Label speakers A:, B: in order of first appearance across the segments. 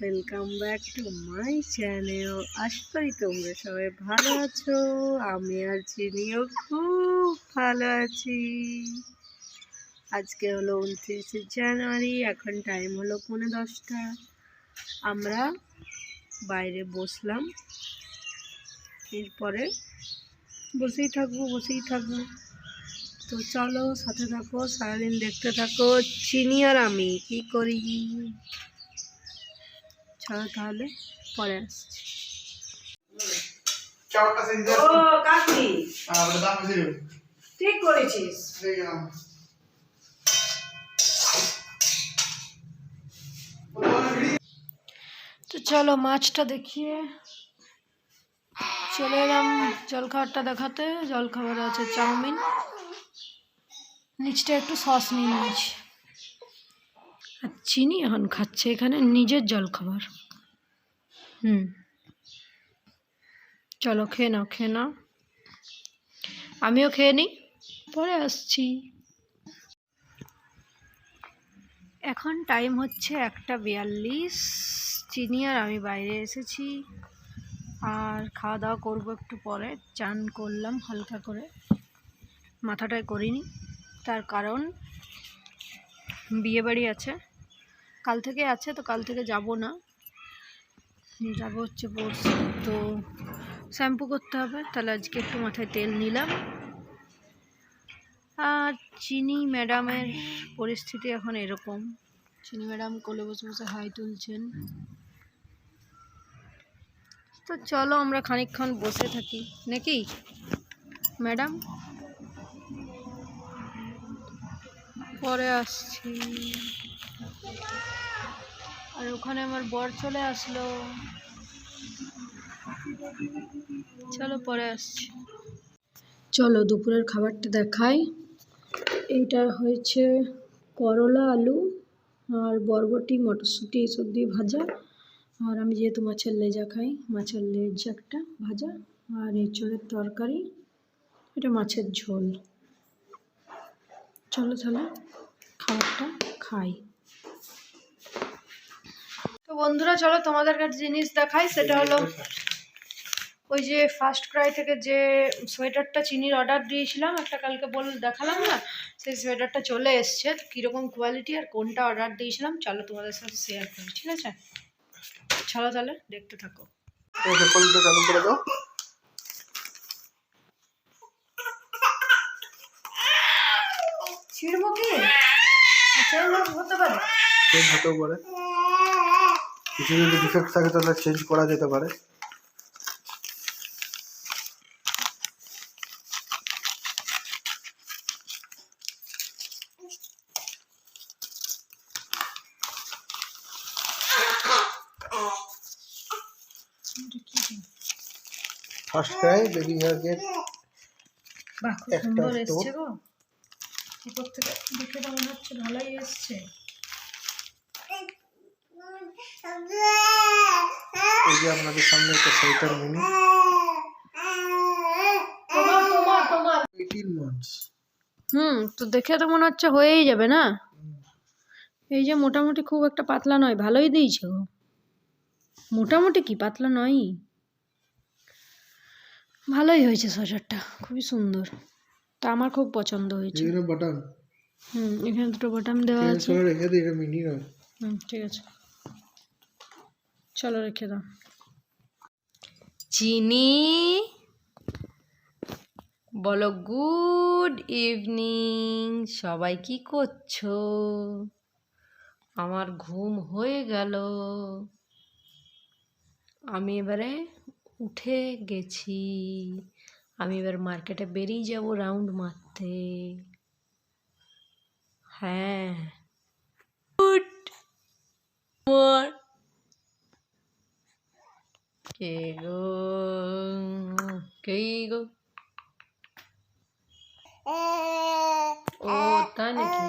A: Welcome back to my channel আশা করি তোমরা সবাই ভালো আছো? আমি আর চিনিও খুব ভালো আছি। আজকে হলো উনত্রিশে জানুয়ারি, এখন টাইম হলো পৌনে দশটা। আমরা বাইরে বসলাম। এরপরে বসেই থাকব বসেই থাকব। তো চলো সাথে থাকো, সারাদিন দেখতে থাকো। চিনি আর আমি, কি করি? চলো তাহলে পরে আসছি।
B: দেব
A: ঠিক করেছিস। তো চলো মাছটা দেখিয়ে চলে এলাম জলখাবারটা দেখাতে। জলখাবারে আছে চাউমিন। নিচটা একটু সস নিয়ে নিয়েছি। আর চিনি এখন খাচ্ছে এখানে নিজের জলখাবার। হুম। চলো খেয়ে নাও খেয়ে নাও। আমিও খেয়ে নিই। পরে আসছি। এখন টাইম হচ্ছে একটা বিয়াল্লিশ। চিনি আর আমি বাইরে এসেছি। আর খাওয়া দাওয়া করব একটু পরে। চান করলাম হালকা করে। মাথাটায় করিনি। তার কারণ বিয়েবাড়ি আছে। কাল থেকে আছে তো কাল থেকে যাব না। যাব হচ্ছে পরশু তো শ্যাম্পু করতে হবে। তাহলে আজকে একটু মাথায় তেল নিলাম। আর চিনি ম্যাডামের পরিস্থিতি এখন এরকম। চিনি ম্যাডাম কোলে বসে বসে হাই তুলছেন। তো চলো আমরা খানিকক্ষণ বসে থাকি। নাকি? ম্যাডাম? পরে আসছি। ওখানে আমার বর চলে আসলো। চলো পরে আসছি। চলো দুপুরের খাবারটা দেখাই। এইটা হয়েছে করলা আলু আর বরবটি, মটরশুঁটি এসব দিয়ে ভাজা। আর আমি যেহেতু মাছের লেজা খাই, মাছের লেজ একটা ভাজা আর এই এঁচড়ের তরকারি, এটা মাছের ঝোল। চলো তাহলে খাবারটা খাই। তো বন্ধুরা চলো তোমাদের কাছে জিনিস দেখাই সেটা হলো ওই যে ফার্স্ট ক্রাই থেকে যে সোয়েটারটা চিনির অর্ডার দিয়েছিলাম একটা কালকে বল দেখালাম না সেই সোয়েটারটা চলে এসছে। কীরকম কোয়ালিটি আর কোনটা অর্ডার দিয়েছিলাম চলো তোমাদের সাথে শেয়ার করি ঠিক আছে? চলো তাহলে দেখতে থাকো।
B: ওকে চালু করে দাও।
A: ছিড়বো কি? হতে পারে।
B: হতেও পারে। কিছু যদি ডিফেক্ট থাকে তাহলে চেঞ্জ করা যেতে পারে। ফার্স্ট ক্রাই বেবি হেয়ার
A: বাহ খুব
B: একটা
A: সুন্দর এসছে গো। থেকে দেখে তো মনে হচ্ছে ভালোই এসছে।
B: এই যে আপনাদের সামনে একটা সোয়েটার মিনি।
A: হুম তো দেখে তো মনে হচ্ছে হয়েই যাবে না? এই যে মোটামুটি খুব একটা পাতলা নয় ভালোই দিয়েছে গো মোটামুটি কি পাতলা নয়ই ভালোই হয়েছে সোয়েটারটা খুবই সুন্দর। তা আমার খুব পছন্দ হয়েছে। হুম এখানে দুটো বাটাম দেওয়া আছে।
B: মিনি নয়।
A: হুম ঠিক আছে। চলো রেখে দাও। চিনি। বলো, গুড ইভিনিং। সবাই কি করছ? আমার ঘুম হয়ে গেল। আমি এবারে উঠে গেছি। আমি এবার মার্কেটে বেরিয়ে যাব রাউন্ড মারতে। হ্যাঁ। গুড কে গো কে গো ও তাই নাকি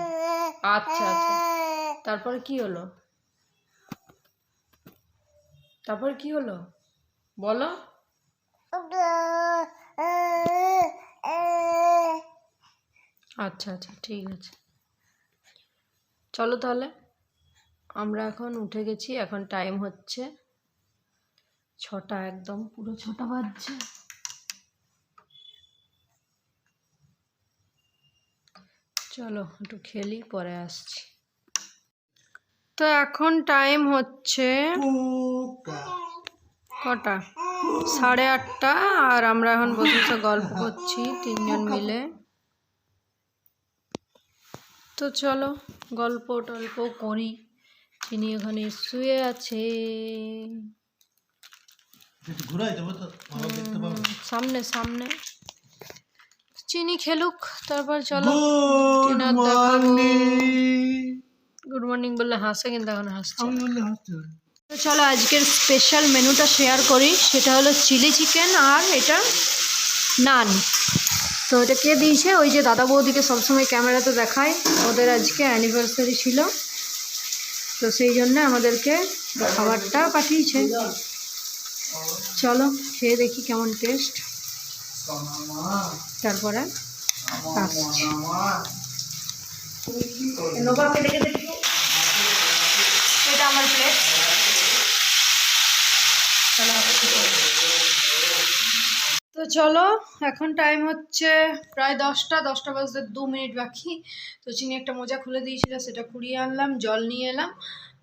A: আচ্ছা আচ্ছা তারপরে কি হলো তারপরে কি হলো বলো আচ্ছা আচ্ছা ঠিক আছে। চলো তাহলে। আমরা এখন উঠে গেছি, এখন টাইম হচ্ছে। ছটা একদম পুরো ছটা বাজছে। চলো একটু খেলি পরে আসছি। তো এখন টাইম হচ্ছে কটা? সাড়ে আটটা আর আমরা এখন বসে গল্প করছি তিনজন মিলে। তো চলো গল্প টল্প করি। চিনি ওখানে শুয়ে আছে।
B: ঘুরাই দেবো তো দেখতে পাবো।
A: সামনে সামনে। চিনি খেলুক তারপর চলো
B: গুড মর্নিং
A: বললে হাসে কিন্তু এখন হাসছে।
B: আমি বললে হাসতে
A: তো চলো আজকের স্পেশাল মেনুটা শেয়ার করি। সেটা হলো চিলি চিকেন আর এটা নান তো এটা কে দিয়েছে? ওই যে দাদা বৌদিকে সবসময় ক্যামেরাতে দেখায়। ওদের আজকে অ্যানিভার্সারি ছিল। তো সেই জন্য আমাদেরকে খাবারটা পাঠিয়েছে। চলো খেয়ে দেখি কেমন টেস্ট তারপরে এটা আমার প্লেট তো চলো এখন টাইম হচ্ছে প্রায় দশটা দশটা বাজতে দু মিনিট বাকি। তো চিনি একটা মোজা খুলে দিয়েছিল সেটা কুড়িয়ে আনলাম জল নিয়ে এলাম।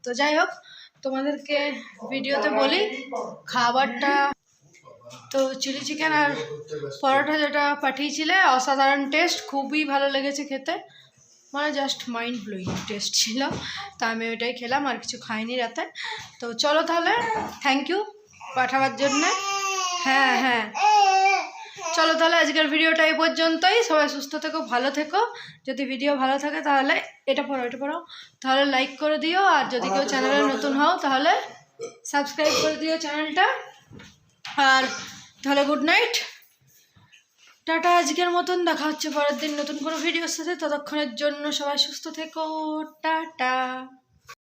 A: তো যাই হোক তোমাদেরকে ভিডিওতে বলি, খাবারটা তো চিলি চিকেন আর পরোটা যেটা পাঠিয়েছিলে, অসাধারণ টেস্ট খুবই ভালো লেগেছে খেতে। মানে জাস্ট মাইন্ড ব্লোয়িং টেস্ট ছিল। তো আমি ওইটাই খেলাম, আর কিছু খাইনি রাতে। তো চলো তাহলে থ্যাংক ইউ পাঠাবার জন্যে। হ্যাঁ হ্যাঁ। চলো তাহলে আজকের ভিডিওটা এই পর্যন্তই। সবাই সুস্থ থেকো ভালো থেকো। যদি ভিডিও ভালো থাকে তাহলে এটা পড়ো এটা পড়ো। তাহলে লাইক করে দিও আর যদি কেউ চ্যানেলে নতুন হও তাহলে সাবস্ক্রাইব করে দিও চ্যানেলটা আর তাহলে গুড নাইট টাটা আজকের মতন। দেখা হচ্ছে পরের দিন নতুন কোনো ভিডিওর সাথে। ততক্ষণের জন্য সবাই সুস্থ থেকো। টাটা।